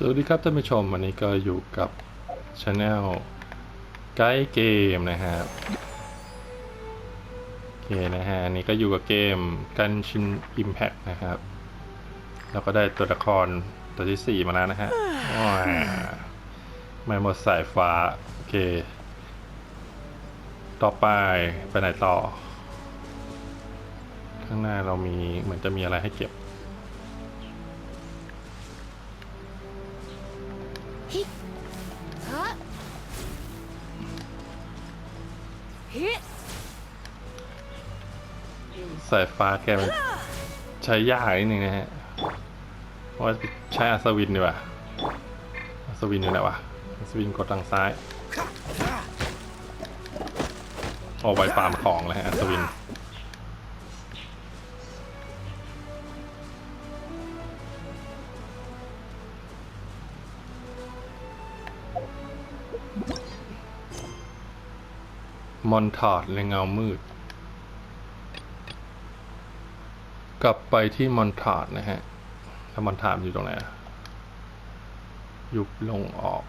สวัสดีครับท่านผู้ชมวันนี้ก็อยู่กับช anel ไกด์เกมนะครับโอเคนะฮะอันนี้ก็อยู่กับเกมกันชิน Impact นะครับแล้วก็ได้ตัวละครตัวที่ 4 มาแล้วนะฮะว้าไม่หมดสายฟ้า โอเค ต่อไปไปไหนต่อ ข้างหน้าเรามีเหมือนจะมีอะไรให้เก็บ สายฟ้าแกมันใช้ยากนิดนึงนะฮะเพราะว่าใช้อัศวินดีกว่าอัศวินอยู่ไหนวะอัศวินกดทางซ้ายออกไว้ฟามของเลยฮะอัศวิน มอนทาร์ดในเงามืด กลับไปที่มอนทาร์ดนะฮะแล้วมอนทาร์ดอยู่ตรงไหนอยุบลงออก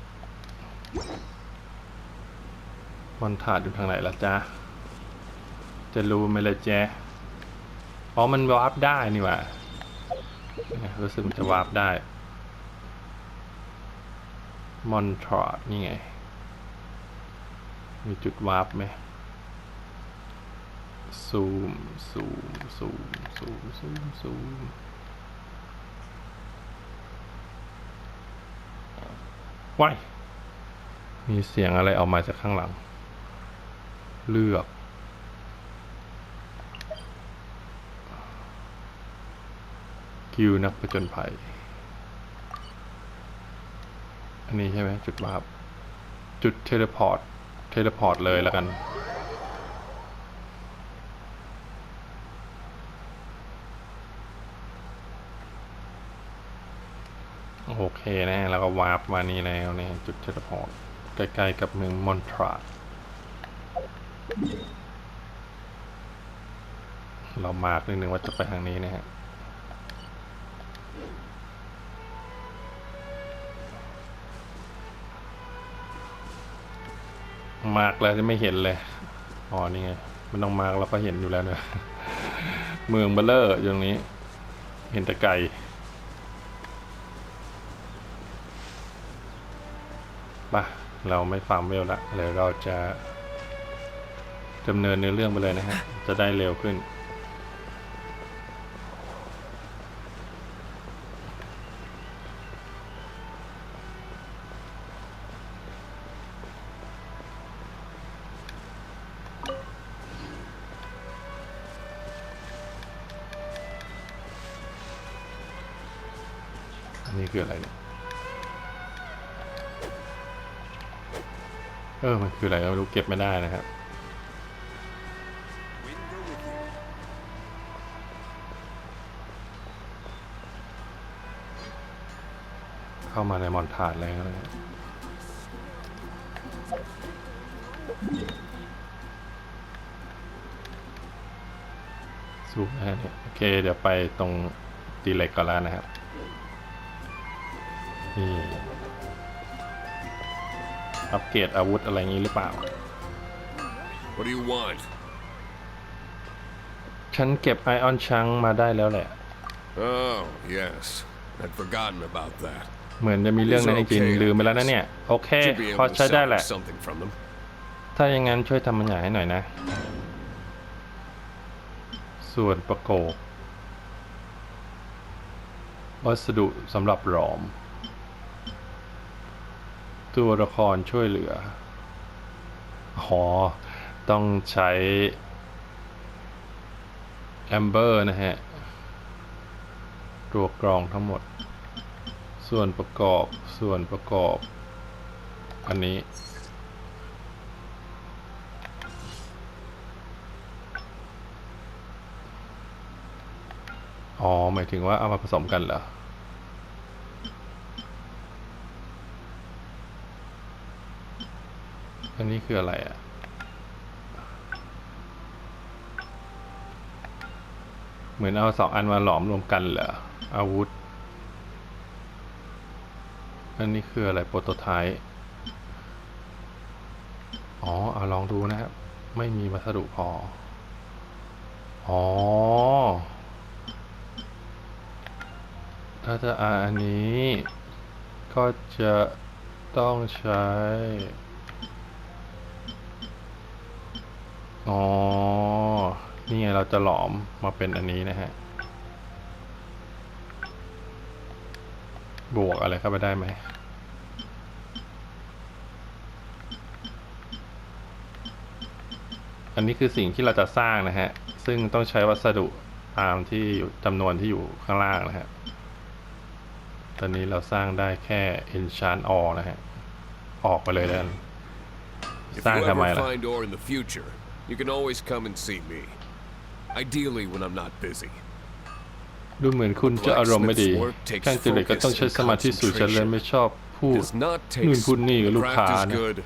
มอนทาร์ดอยู่ทางไหนล่ะจ๊ะ จะรู้ไหมละแจ๊อ๋อมันวาร์ปได้นี่หว่ารู้สึกมันจะวาร์ปได้ มอนทาร์ดนี่ไงมีจุดวาร์ปไหม ซูม ซูม ซูม ซูม ซูม ซูม ว้าย มีเสียงอะไรออกมาจากข้างหลัง เลือกคิวนักผจญภัย อันนี้ใช่ไหมจุดวาร์ปจุดเทเลพอร์ต เทเลพอร์ตเลยแล้วกัน เคนะแล้วก็วาร์ปมานี่แล้วเนี่ยจุดเทเลพอร์ตใกล้ๆกับเมืองมอนทราเรามาร์กนิดนึงว่าจะไปทางนี้นะฮะมาร์กแล้วจะไม่เห็นเลย อ๋อ นี่ไง มันต้องมาร์กแล้วก็เห็นอยู่แล้วเนี่ยเมืองเบลเลอร์อยู่ตรงนี้ เห็นแต่ไก ปะเราไม่ฟาร์มเวลละเดี๋ยวเราจะดำเนินเนื้อเรื่องไปเลยนะฮะ จะได้เร็วขึ้น อันนี้คืออะไรเนี่ย เออ มันคืออะไรเราไม่รู้เก็บไม่ได้นะครับ เข้ามาในมอนทาดแล้วนะสูงนะฮะเนี่ยโอเค เดี๋ยวไปตรงตีเหล็กก่อนแล้วนะครับนี่ อัปเกรดอาวุธอะไรงี้หรือเปล่า What do you want? ฉันเก็บไอออนชังมาได้แล้วแหละ Oh, yes. I'd forgotten about that. เหมือนจะมีเรื่องนั้นจริงๆลืมไปแล้วนะเนี่ย โอเค Should be พอ able to ใช้ได้แหละ salvage something from them. ถ้าอย่างนั้นช่วยทำมันใหญ่ให้หน่อยนะ ส่วนประกอบวัสดุสำหรับหลอม ตัวละครช่วยเหลืออ๋อต้องใช้แอมเบอร์นะฮะ ตัวกรองทั้งหมด ส่วนประกอบส่วนประกอบ อันนี้ อ๋อ หมายถึงว่าเอามาผสมกันเหรอ อันนี้คืออะไรอะเหมือนเอาสองอันมาหลอมรวมกันเหรออาวุธ อันนี้คืออะไรโปรโตไทป์อ๋อเอาลองดูนะครับ ไม่มีวัสดุพอ อ๋อ ถ้าจะอ่านอันนี้ ก็จะต้องใช้ อ๋อ นี่ไงเราจะหลอมมาเป็นอันนี้นะฮะ บวกอะไรเข้าไปได้ไหมอันนี้คือสิ่งที่เราจะสร้างนะฮะ ซึ่งต้องใช้วัสดุตามที่จำนวนที่อยู่ข้างล่างนะฮะ ตอนนี้เราสร้างได้แค่ enchant all นะฮะ ออกไปเลยแล้วกันสร้างทำไมล่ะ find ore in the future, you can always come and see me. Ideally, when I'm not busy. ดูเหมือนคุณจะอารมณ์ไม่ดีช่างจิริตก็ต้องใช้สมาธิสูงฉันเลยไม่ชอบพูด Does not นู่น taste. พูดนี่กับลูกค้า Craft is นะ good.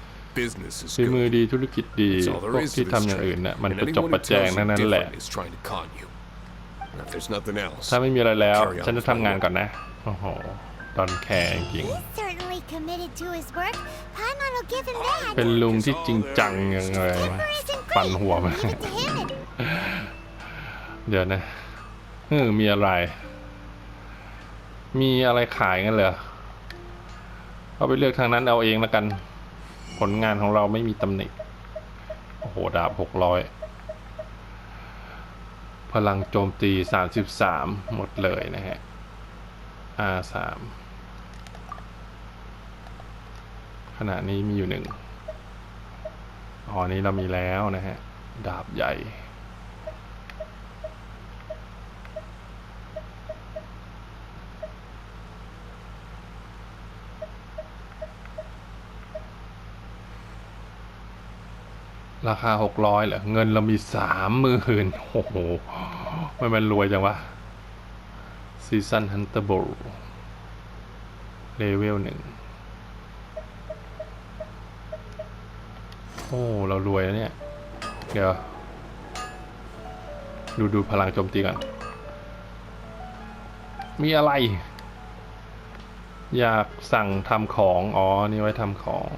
Business is ฝีมือ good. ดีธุรกิจดี That's all พ there วก is to ที่ this ทำอย่างอื่น trade. น่ะมัน And ประจบ anyone ประ who แจง tells ทั้ง you นั้นแหละ different is trying to con you. And if there's nothing else, ถ้าไม่มีอะไรแล้ว Carry on ฉันจะทำงานก่อนนะ โอ้โหดอนแคร์จริง He's certainly committed to his work. Paimon will give him ๆ that. เป็นลุงที่จริงจังยังไง Temper isn't ปั่น great. หัวมัน Leave it to him and เดี๋ยวนะเออมีอะไร มีอะไรขายกันเหรอเอาไปเลือกทางนั้นเอาเองแล้วกัน ผลงานของเราไม่มีตำหนิโอ้โห ดาบหกร้อย พลังโจมตีสามสิบสามหมดเลยนะฮะ R สามข ณะนี้มีอยู่หนึ่งอ๋อนี้เรามีแล้วนะฮะ ดาบใหญ่ ราคาหกร้อยเหรอ เงินเรามีสามหมื่นโอ้โหไม่มันรวยจังวะซีซันฮันเตอร์โบเลเวลหนึ่ง อ้เรารวยแล้วเนี่ย เดี๋ยว ดูดูพลังโจมตีก่อน มีอะไร อยากสั่งทำของ อ๋อ นี่ไว้ทำของ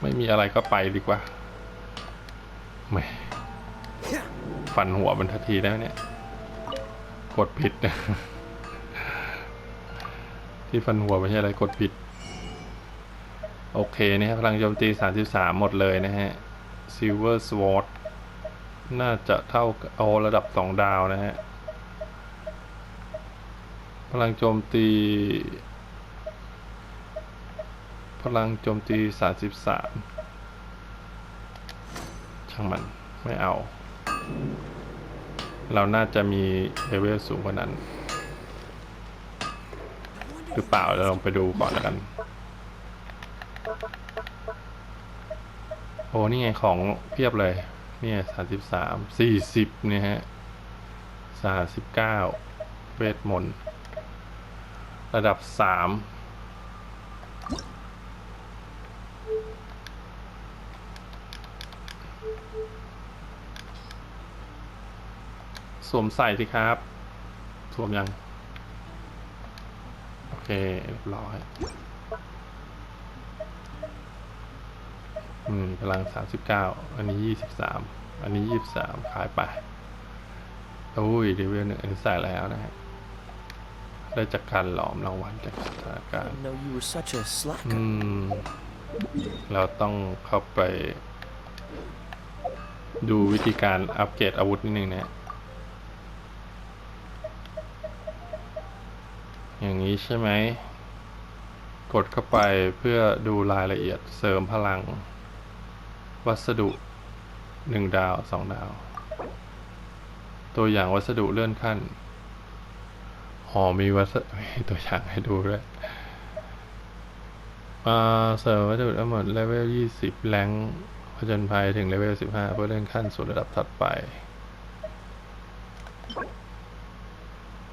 ไม่มีอะไรก็ไปดีกว่าไม่ฟันหัวมันทันทีแล้วเนี่ย กดผิดที่ฟันหัวไม่ใช่อะไรกดผิด โอเคเนี่ยพลังโจมตี 33 หมดเลยนะฮะ Silver Sword น่าจะเท่าโอระดับ 2 ดาวนะฮะ พลังโจมตี พลังโจมตี 33 ช่างมันไม่เอา เราน่าจะมีเลเวลสูงกว่านั้น หรือเปล่าเราลองไปดูก่อนแล้วกัน อ้นี่ไงของเพียบเลย เนี่ยสามสิบสามสี่สิบเนี่ยฮะสามสิบเก้าเวทมนต์ระดับสามสวมใส่สิครับ สวมยัง โอเคเรียบร้อย อืมพลังสามสิบเก้าอันนี้ยี่สิบสามอันนี้ยี่สิบสามขายไปโอ้ยเดเวลหนึ่งอันนี้ใส่แล้วนะฮะได้จากการหลอมรางวัลจากสถานการณ์ didn't know you were such a อื slacker. มเราต้องเข้าไป ดูวิธีการอัปเกรดอาวุธนิดนึงนะอย่างนี้ใช่ไหม กดเข้าไปเพื่อดูรายละเอียดเสริมพลัง วัสดุหนึ่งดาวสองดาว ตัวอย่างวัสดุเลื่อนขั้นอ๋อมีวัสดุตัวอย่างให้ดูด้วยอ่าเสริมวัตถุทั้งหมดเลเวลยี่สิบแรงผจญภัยถึงเลเวลสิบห้าเพื่อเลื่อนขั้นสู่ระดับถัดไป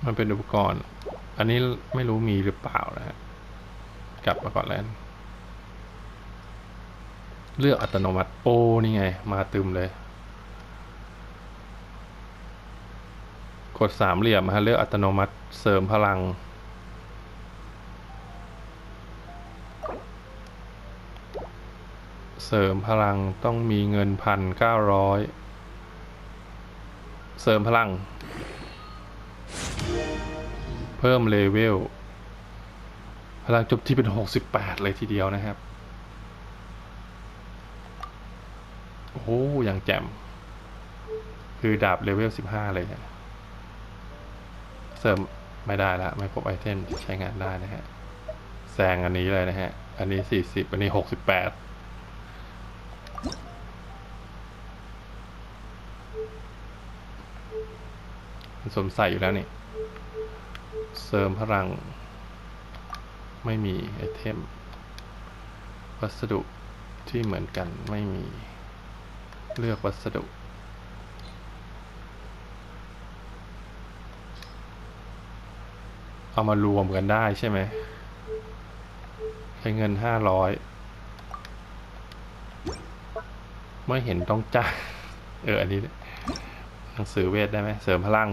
มันเป็นอุปกรณ์ อันนี้ไม่รู้มีหรือเปล่านะฮะ กลับมาก่อนแล้วกัน เลือกอัตโนมัติโอ้นี่ไง มาตึมเลย กดสามเหลี่ยมฮะเลือกอัตโนมัติเสริมพลัง เสริมพลังต้องมีเงินพันเก้าร้อยเสริมพลัง เพิ่มเลเวลพลังจบที่เป็น 68 เลยทีเดียวนะครับ โอ้โหอย่างแจ่ม คือดาบเลเวล15เลยนะเสริมไม่ได้ละไม่พบไอเทมที่ใช้งานได้นะฮะแซงอันนี้เลยนะฮะ อันนี้40อันนี้68มันสมใส่อยู่แล้วนี่เสริมพลัง ไม่มีไอเทม วัสดุที่เหมือนกันไม่มี เลือกวัสดุ เอามารวมกันได้ใช่ไหมใช้เงินห้าร้อยไม่เห็นต้องจ่ายเอออันนี้หนังสือเวทได้ไหมเสริมพลัง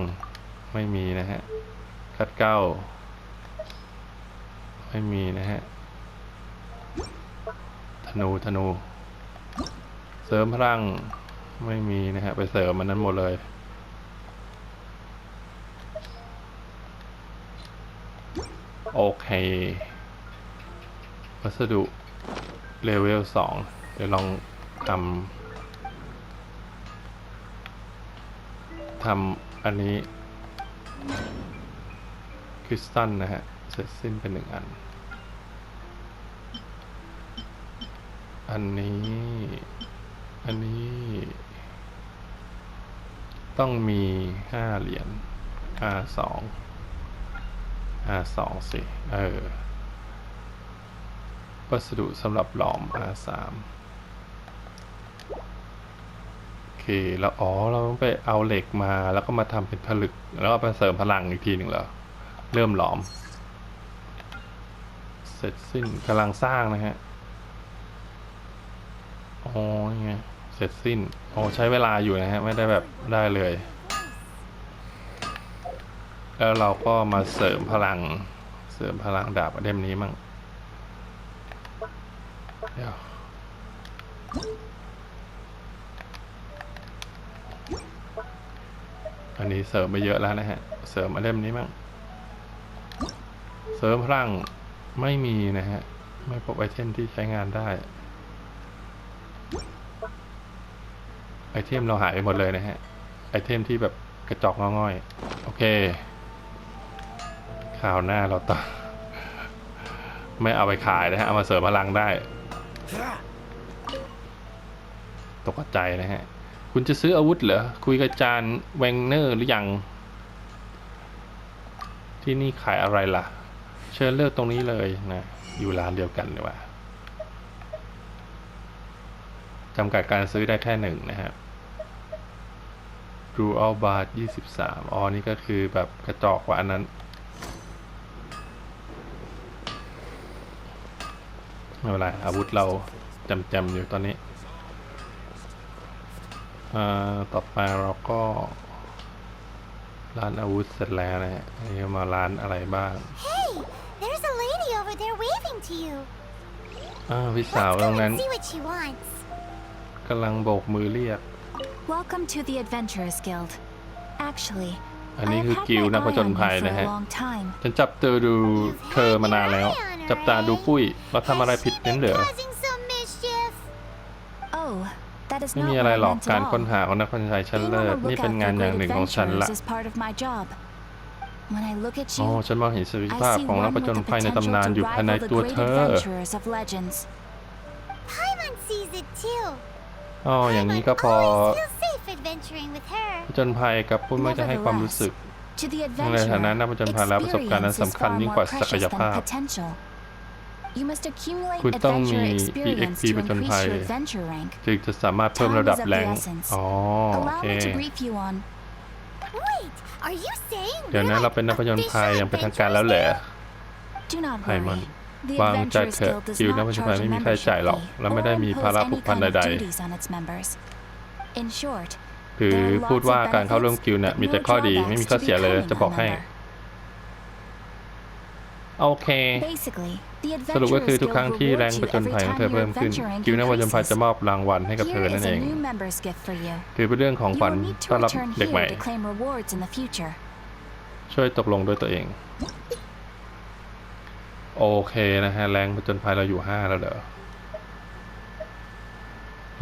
ไม่มีนะฮะคัดเก้า ไม่มีนะฮะธนูธนู เสริมพลังไม่มีนะฮะไปเสริมมันนั้นหมดเลยโอเควัสดุเลเวลสองเดี๋ยวลองทำทำอันนี้คริสตัลนะฮะ เสร็จสิ้นเป็นหนึ่งอัน อันนี้ อันนี้ ต้องมีห้าเหรียญห้าสองห้าสองสิ เออ วัสดุสำหรับหลอม R3 โอเค แล้วอ๋อ เราต้องไปเอาเหล็กมา แล้วก็มาทำเป็นผลึก แล้วก็ไปเสริมพลังอีกทีหนึ่งเหรอ เริ่มหลอม เสร็จสิ้นกำลังสร้างนะฮะ อ๋อนี่ไงเสร็จสิ้นอ๋อใช้เวลาอยู่นะฮะ ไม่ได้แบบได้เลย แล้วเราก็มาเสริมพลัง เสริมพลังดาบเล่มนี้มั่งเดี๋ยวอันนี้เสริมไปเยอะแล้วนะฮะ เสริมเล่มนี้มั่งเสริมพลังไม่มีนะฮะ ไม่พบไอเทมที่ใช้งานได้ ไอเทมเราหายไปหมดเลยนะฮะ ไอเทมที่แบบกระจอกง่อยๆโอเคข่าวหน้าเราต่อ ไม่เอาไปขายนะฮะ เอามาเสริมพลังได้ ตกใจนะฮะ คุณจะซื้ออาวุธเหรอ คุยกับจารย์แวงเนอร์หรือยัง ที่นี่ขายอะไรล่ะ เชิญเลือกตรงนี้เลยนะ อยู่ร้านเดียวกันเลยว่าจำกัดการซื้อได้แค่หนึ่งนะฮะ ดูอัลบาร์ยี่สิบสามอ๋อนี่ก็คือแบบกระจอกกว่าอันนั้น ไม่เป็นไร อาวุธเราจำๆอยู่ตอนนี้อ่าต่อไปเราก็ ร้านอาวุธเสร็จแล้วนะฮะอันนี้มาร้านอะไรบ้าง Hey, there's a lady over there waving to you. อ้าวพี่สาว Let's ตร go งนั้น and see what she wants. กำลังโบกมือเรียก Welcome to the Adventurers Guild. Actually, อันนี้ I've คือ had กิล my ด์นักผ eye จญ on ภัย you for นะฮะ a long time. ฉันจับเธอดูเธอมานานแล้ว จับตาดูปุ้ยเราทำอะไรผิดนั้นเหรอ Causing some mischief. Oh, that is ไม่ not มี what อะไร I หรอก meant การ at ค้น all. หาของนักผจญภัยชั้น Being เลิ on ศ the นี่เป็น lookout งาน for อย่างห great นึ่งของฉันละ adventurers is part of my job. When I look at อ๋อ you, ฉันมองเห็นศักย I ภาพ see ของนัก one ผ with จญ the ภัยใน potential ตำนาน to อยู่ภายใน rival the ตัว great เธอ adventurers of legends. Paimon sees it too. อ๋ออย่างนี้ก็ Paimon พอ always feels safe adventuring with her. ผจญภัยกับปุ้ยมักจะให้ความรู้สึก To the ในฐานะ adventurer, นักผจญภัยแล้วประสบการณ์นั้น experience is สำคัญ far ยิ่ง more กว่าศัก precious ย than ภาพ potential. You must accumulate คุณต้องมี adventure experience EXP to ผจญภัย increase your adventure rank. จึงจะสามารถเพิ่ม Time ระดับ is of แร the ง essence. อ๋อโอ Allow เค me to brief you on. Wait, are you saying เดี๋ยว we're นะ like เราเป็นนักผจญภัย official อย่างเป็นทางการแล้วเหรอ Do not ไพมอน worry. The วางใจ Adventurers เถอะ Guild does กิลด์นัก not ผจญภัย charge ไม่ a มีค่าใช้จ่ายหรอก membership และ fee ไม่ or ได้มี impose ภาระ any ผูกพัน kind of ใด duties on its members. In short, หรือพูดว่าการเข้าร่วมกิลด์เนี่ยมีแต่ข้อดีไม่มีข้อเสียเลยจะบอกให้ โอเค Basically, the สรุปก็คือ Adventurers ทุกครั้ง Guild ที่แรง rewards ประ you จน every ภัยของ time เธอ your เพิ่มขึ้น adventure กิลด์นักประจนภัย increases. จะมอบรางวัลให้กับเธอ Here นั่ is นเอ a ง new member's gift for you. คือเป็นเรื่องของ You ขวัญ will need ต้อน to รับ return เด็กใหม่ here to claim rewards in the future. ช่วยตกลงด้วยตัวเอง โอเคนะฮะ แรงปจนภัยเราอยู่ห้าแล้วเหรอ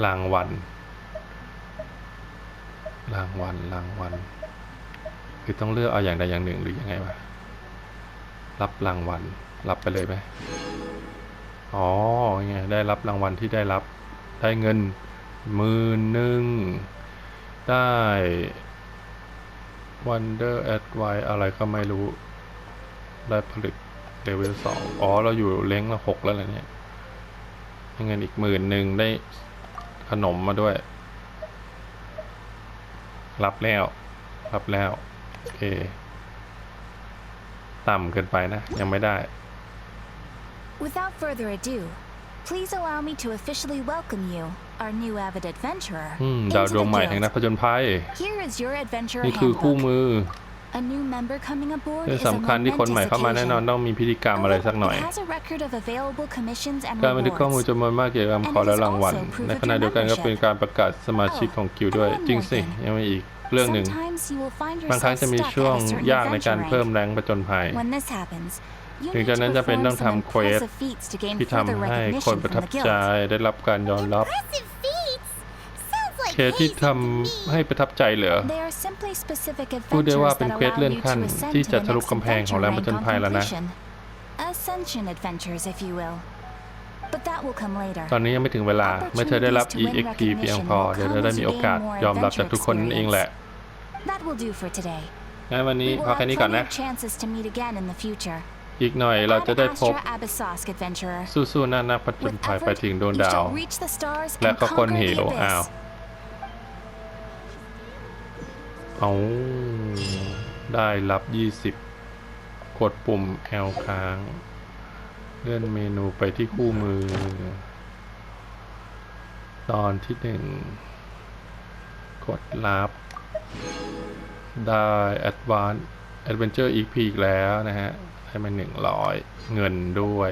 รางวัลรางวัลรางวัลคือต้องเลือกเอาอย่างใดอย่างหนึ่งหรือยังไงวะรับรางวัลรับไปเลยไหมอ๋อไงได้รับรางวัลที่ได้รับได้เงินหมื่นหนึ่งได้ Wonder at y อะไรก็ไม่รู้ ได้ผลิต เลเวลสองอ๋อ เราอยู่เล้งละหกแล้วเหรอเนี่ยให้เงินอีกหมื่นหนึ่งได้ขนมมาด้วย รับแล้ว รับแล้วโอเค ต่ำเกินไปนะ ยังไม่ได้ Without further ado, please allow me to officially welcome you, our new avid adventurer, อืม into ดาวดวง the ใหม่แห่งนัก guild. ผจญภัย Here is your adventurer นี่คือคู่ handbook. มือ A new member coming aboard เรื่อง is a สำคัญที่คนใหม่ momentous เข้ามาแน่นอน occasion. ต้องมีพิธีกรรมอะไรสักหน่อย It has a record of available commissions and การบันทึกข้อมูล rewards. จำนวนมากเกี่ยวกับคำขอและรางวัล ในขณะเดียวกันก็เป็นการประกาศสมาชิกของกิลด์ด้วย จริงสิ ยังมีอีกเรื่องหนึ่ง Sometimes you will find บางครั้ง yourself จะมี stuck ช่วง at a certain ยากในการ adventure เพิ่ม rank. แรงประจนภัย When this happens, you ถึง need จาก to นั้นจะเป็น perform ต้อง some ทำเควส impressive feats to gain ที่ further ทำให้คน recognition ประทับ from the ใจ guild. ได้รับการยอมรับ Impressive feats! Sounds like เคส ที่ hazing ท to me. ำให้ประทับใจเหรอ They are simply specific พูดได้ว่า adventures เป็น that เควส allow เลื่อน you ขั้น to ascend ที่ to จะ the ทะลุ next กำแพงของ adventure แรง rank ประจน on ภัยแล้วนะ completion. Ascension adventures, if you will. But that will come later. ตอนนี้ยังไม่ถึงเวลา เมื่อเธอได้รับ EXP เพียงพอ เดี๋ยวเธอได้มีโอกาสยอมรับจากทุกคนนั่นเองแหละ That will do for today. งั้นวันนี้ We พ will อแค่ have นี้ก่อน plenty นะ of chances to meet again in the future. อีกหน่อยเราจะได้พบ Ad Astra Abyssosk adventurer. สู้ๆหน้านักประจน With ภัยไป effort, ถึงดวง you ดาว shall reach the stars และ and ก็คน conquer เห the วอ้าว เอาได้รับ20กดปุ่ม L ค้าง เลื่อนเมนูไปที่คู่มือ ตอนที่หนึ่งกดรับ ได้ Advanced Adventure EP อีกแล้วนะฮะ ให้มา100เงินด้วย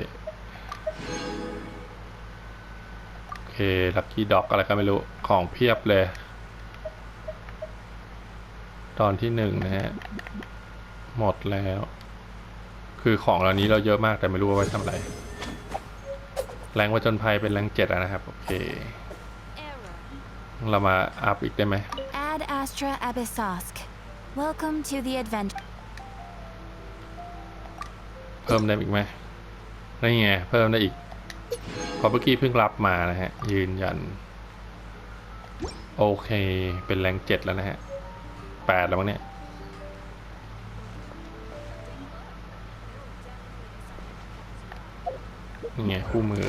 โอเค Lucky Dog อะไรก็ไม่รู้ ของเพียบเลย ตอนที่หนึ่งนะฮะ หมดแล้ว คือของเหล่านี้เราเยอะมากแต่ไม่รู้ว่าไว้ทำอะไร แรงวัจนภัยเป็นแรงเจ็ดอะนะครับ โอเค เรามาอัพอีกได้ไหม Ad Astra Abyssosk. Welcome to the adventure. เพิ่มได้อีกไหมนี่ไง เพิ่มได้อีกเพอเมื่อกี้เพิ่งรับมานะฮะ ยืนยัน โอเค เป็นแรงเจ็ดแล้วนะฮะ แปดแล้วมั้งเนี่ยนี่ไงคู่มือ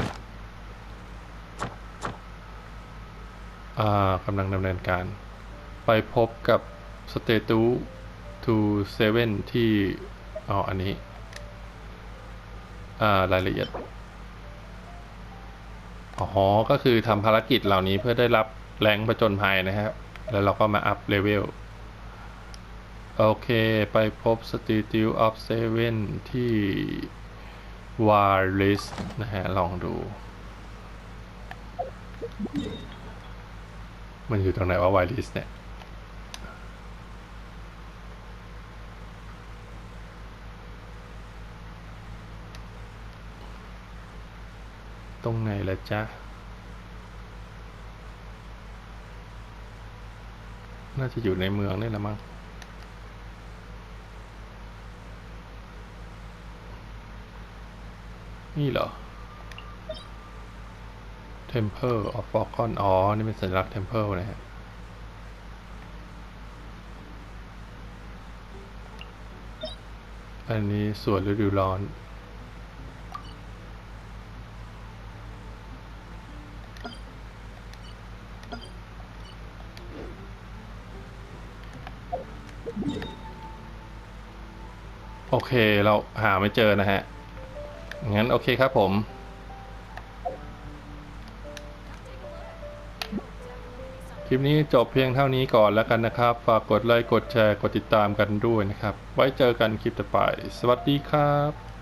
อ่ากำลังดำเนินการ ไปพบกับสเตตูทูเซเว่นที่อ๋ออันนี้ อ่ารายละเอียดอ๋อก็คือทำภารกิจเหล่านี้เพื่อได้รับแรงประจนภัยนะครับ แล้วเราก็มาอัพเลเวล โอเค ไปพบ Statue of Seven ที่ w a r l i s นะฮะ ลองดู มันอยู่ตรงไหนว่า w a r l i s เนี่ย ตรงไหนละจ๊ะ น่าจะอยู่ในเมืองนี่แหละมั้ง นี่เหรอ Temple of Falcon อ๋อ นี่เป็นสัญลักษณ์ Temple นะฮะอันนี้สวนฤดูร้อน โอเค เราหาไม่เจอนะฮะ งั้นโอเคครับผม คลิปนี้จบเพียงเท่านี้ก่อนแล้วกันนะครับ ฝากกดไลค์ กดแชร์ กดติดตามกันด้วยนะครับ ไว้เจอกันคลิปต่อไป สวัสดีครับ